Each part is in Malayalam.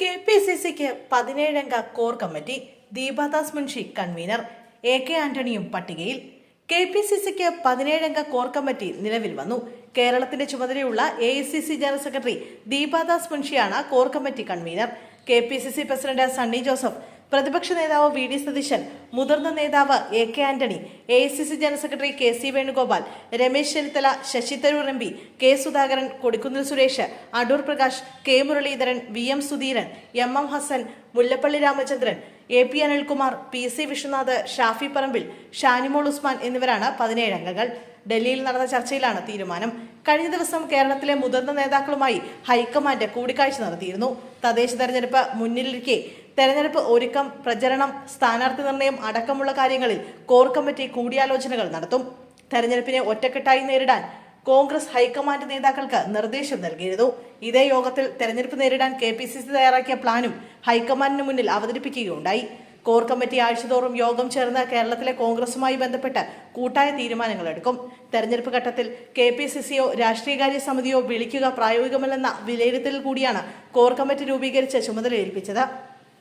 കെ പി സി സിക്ക് പതിനേഴംഗ core committee Deepa Das Munshi convener A K ആന്റണിയും പട്ടികയിൽ. കെ പി സി സിക്ക് പതിനേഴംഗ കോർ കമ്മിറ്റി നിലവിൽ വന്നു. കേരളത്തിന്റെ ചുമതലയുള്ള A I C C general secretary Deepa Das മുൻഷിയാണ് core committee convener. K P C C president Sunny Joseph പ്രതിപക്ഷ നേതാവ് വി ഡി സതീശൻ മുതിർന്ന നേതാവ് A K Antony A I C C general secretary K C Venugopal Ramesh Chennithala Shashi Tharoor M P K Sudhakaran Kodikunnil Suresh Adoor Prakash K Muraleedharan V M Sudheeran M M Hassan Mullappally Ramachandran A P Anilkumar P C Vishwanath Shafi Parambil Shanimol Usman എന്നിവരാണ് പതിനേഴ് അംഗങ്ങൾ. ഡൽഹിയിൽ നടന്ന ചർച്ചയിലാണ് തീരുമാനം. കഴിഞ്ഞ ദിവസം കേരളത്തിലെ മുതിർന്ന നേതാക്കളുമായി ഹൈക്കമാൻഡ് കൂടിക്കാഴ്ച നടത്തിയിരുന്നു. തദ്ദേശ തെരഞ്ഞെടുപ്പ് മുന്നിലിരിക്കെ തെരഞ്ഞെടുപ്പ് ഒരുക്കം പ്രചരണം സ്ഥാനാർത്ഥി നിർണയം അടക്കമുള്ള കാര്യങ്ങളിൽ കോർ കമ്മിറ്റി കൂടിയാലോചനകൾ നടത്തും. തെരഞ്ഞെടുപ്പിനെ ഒറ്റക്കെട്ടായി നേരിടാൻ കോൺഗ്രസ് ഹൈക്കമാൻഡ് നേതാക്കൾക്ക് നിർദ്ദേശം നൽകിയിരുന്നു. ഇതേ യോഗത്തിൽ തെരഞ്ഞെടുപ്പ് നേരിടാൻ കെ പി സി സി തയ്യാറാക്കിയ പ്ലാനും ഹൈക്കമാൻഡിന് മുന്നിൽ അവതരിപ്പിക്കുകയുണ്ടായി. കോർ കമ്മിറ്റി ആഴ്ചതോറും യോഗം ചേർന്ന് കേരളത്തിലെ കോൺഗ്രസുമായി ബന്ധപ്പെട്ട് കൂട്ടായ തീരുമാനങ്ങൾ എടുക്കും. തെരഞ്ഞെടുപ്പ് ഘട്ടത്തിൽ കെ പി സി സിയോ രാഷ്ട്രീയകാര്യ സമിതിയോ വിളിക്കുക പ്രായോഗികമല്ലെന്ന വിലയിരുത്തലിൽ കൂടിയാണ് കോർ കമ്മിറ്റി രൂപീകരിച്ച് ചുമതല ഏൽപ്പിച്ചത്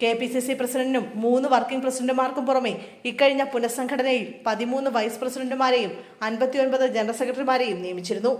കെ പി സി സി പ്രസിഡന്റിനും മൂന്ന് വർക്കിംഗ് പ്രസിഡന്റുമാർക്കും പുറമെ ഇക്കഴിഞ്ഞ പുനഃസംഘടനയിൽ പതിമൂന്ന് വൈസ് പ്രസിഡന്റുമാരെയും അൻപത്തിയൊൻപത് ജനറൽ സെക്രട്ടറിമാരെയും നിയമിച്ചിരുന്നു.